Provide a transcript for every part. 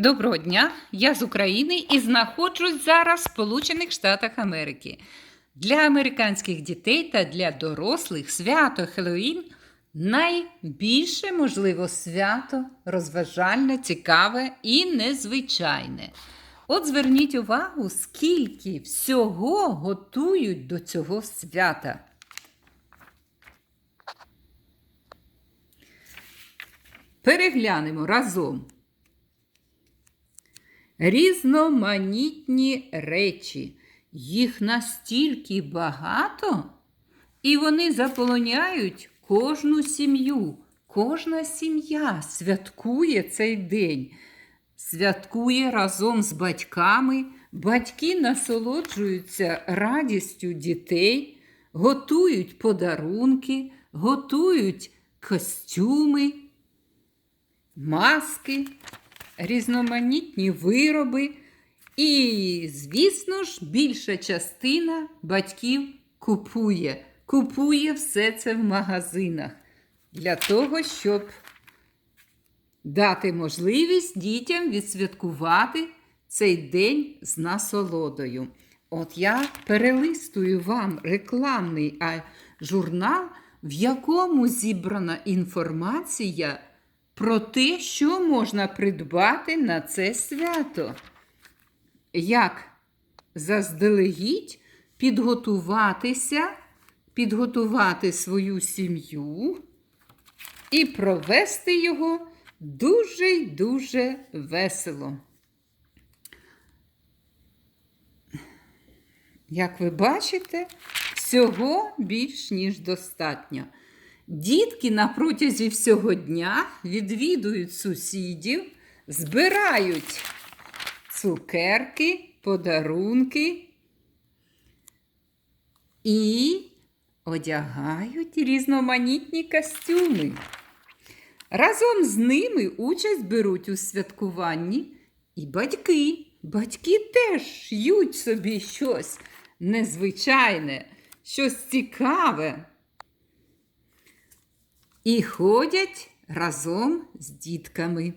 Доброго дня! Я з України і знаходжусь зараз в Сполучених Штатах Америки. Для американських дітей та для дорослих свято Хеллоуін найбільше можливо свято розважальне, цікаве і незвичайне. От зверніть увагу, скільки всього готують до цього свята. Переглянемо разом. Різноманітні речі. Їх настільки багато, і вони заполоняють кожну сім'ю. Кожна сім'я святкує цей день, святкує разом з батьками. Батьки насолоджуються радістю дітей, готують подарунки, готують костюми, маски різноманітні вироби. І, звісно ж, більша частина батьків купує. Купує все це в магазинах для того, щоб дати можливість дітям відсвяткувати цей день з насолодою. От я перелистую вам рекламний журнал, в якому зібрана інформація про те, що можна придбати на це свято. Як заздалегідь підготуватися, підготувати свою сім'ю і провести його дуже й дуже весело. Як ви бачите, всього більш ніж достатньо. Дітки на протязі всього дня відвідують сусідів, збирають цукерки, подарунки і одягають різноманітні костюми. Разом з ними участь беруть у святкуванні і батьки. Батьки теж ш'ють собі щось незвичайне, щось цікаве. І ходять разом з дітками.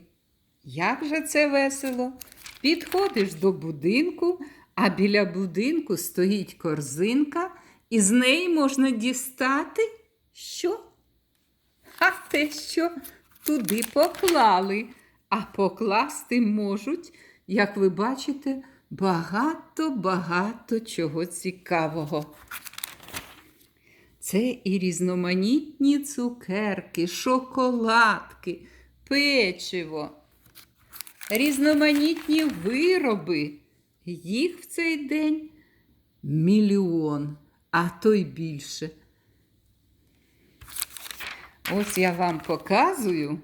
Як же це весело! Підходиш до будинку, а біля будинку стоїть корзинка, і з неї можна дістати що? А те, що туди поклали. А покласти можуть, як ви бачите, багато-багато чого цікавого. Це і різноманітні цукерки, шоколадки, печиво, різноманітні вироби. Їх в цей день мільйон, а то й більше. Ось я вам показую,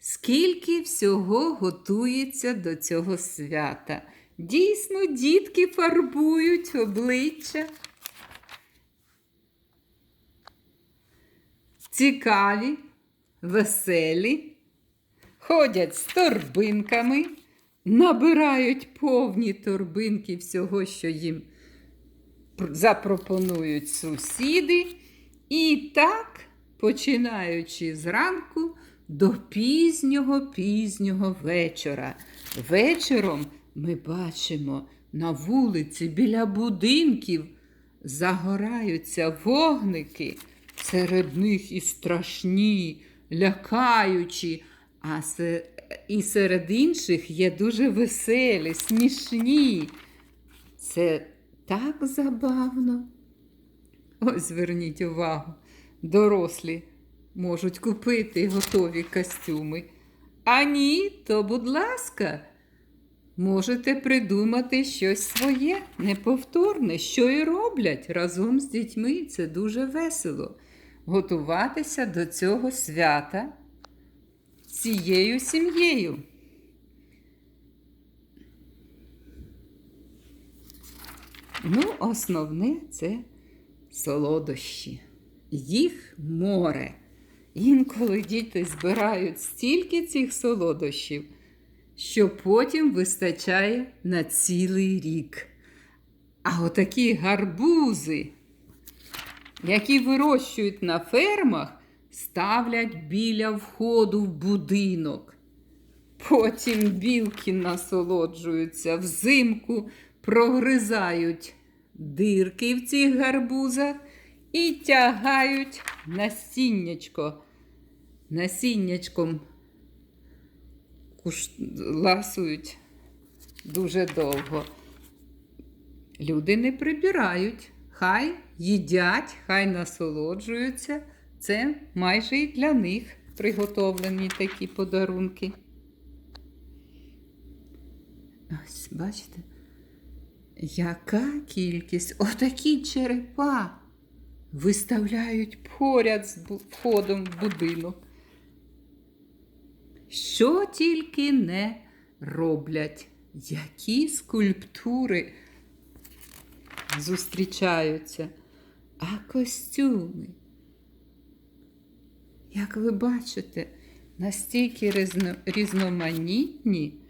скільки всього готується до цього свята. Дійсно, дітки фарбують обличчя. Цікаві, веселі, ходять з торбинками, набирають повні торбинки всього, що їм запропонують сусіди. І так, починаючи зранку до пізнього пізнього вечора. Вечором ми бачимо на вулиці біля будинків загораються вогники. Серед них і страшні, лякаючі, а се... і серед інших є дуже веселі, смішні. Це так забавно. Ось зверніть увагу, дорослі можуть купити готові костюми. А ні, то, будь ласка, можете придумати щось своє, неповторне, що і роблять разом з дітьми. Це дуже весело готуватися до цього свята цією сім'єю. Ну, основне це солодощі. Їх море. Інколи діти збирають стільки цих солодощів, що потім вистачає на цілий рік. А отакі гарбузи які вирощують на фермах, ставлять біля входу в будинок. Потім білки насолоджуються взимку, прогризають дирки в цих гарбузах і тягають насіннячко. Насіннячком куш... ласують дуже довго. Люди не прибирають, хай їдять, хай насолоджуються. Це майже і для них приготовлені такі подарунки. Ось, бачите, яка кількість отакі черепа виставляють поряд з входом в будинок. Що тільки не роблять, які скульптури зустрічаються, а костюми. Як ви бачите, настільки різно- різноманітні,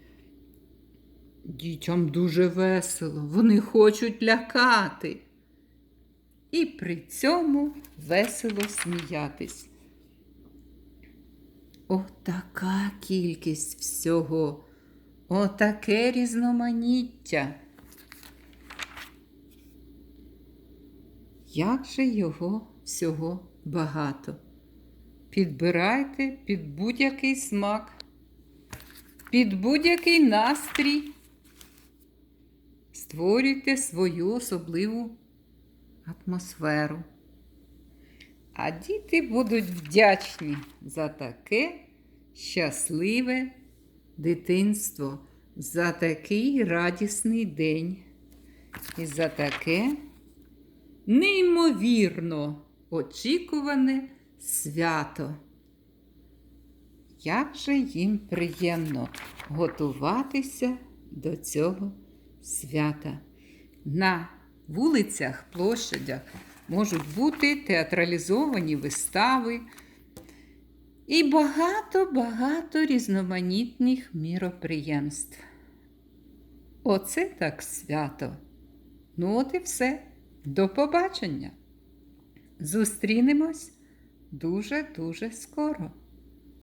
дітям дуже весело, вони хочуть лякати. І при цьому весело сміятись. Отака кількість всього, отаке різноманіття. Як же його всього багато? Підбирайте під будь-який смак, під будь-який настрій. Створюйте свою особливу атмосферу. А діти будуть вдячні за таке щасливе дитинство, за такий радісний день і за таке неймовірно очікуване свято. Як же їм приємно готуватися до цього свята. На вулицях, площадях можуть бути театралізовані вистави і багато-багато різноманітних міроприємств. Оце так свято. Ну, от і все. До побачення. Зустрінемось дуже-дуже скоро.